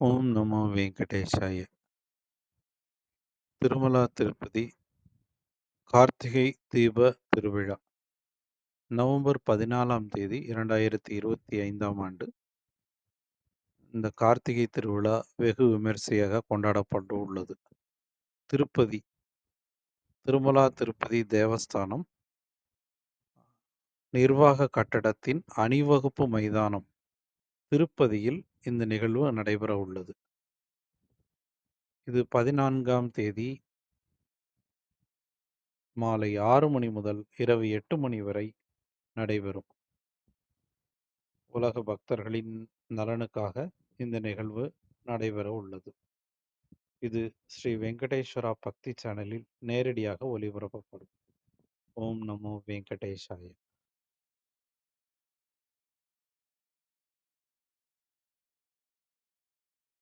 ஓம் நமோ வெங்கடேஷாய. திருமலா திருப்பதி கார்த்திகை தீப திருவிழா. நவம்பர் பதினாலாம் தேதி இரண்டாயிரத்தி இருபத்தி ஐந்தாம் ஆண்டு. இந்த கார்த்திகை திருவிழா வெகு விமரிசையாக கொண்டாடப்பட்டு உள்ளது திருப்பதி திருமலா திருப்பதி தேவஸ்தானம். நிர்வாக கட்டடத்தின் அணிவகுப்பு மைதானம். திருப்பதியில் இந்த நிகழ்வு நடைபெற உள்ளது. இது பதினான்காம் தேதி மாலை ஆறு மணி முதல் இரவு எட்டு மணி வரை நடைபெறும். உலக பக்தர்களின் நலனுக்காக இந்த நிகழ்வு நடைபெற உள்ளது. இது ஸ்ரீ வெங்கடேஸ்வரா பக்தி சேனலில் நேரடியாக ஒளிபரப்பப்படும். ஓம் நமோ வெங்கடேஷாய.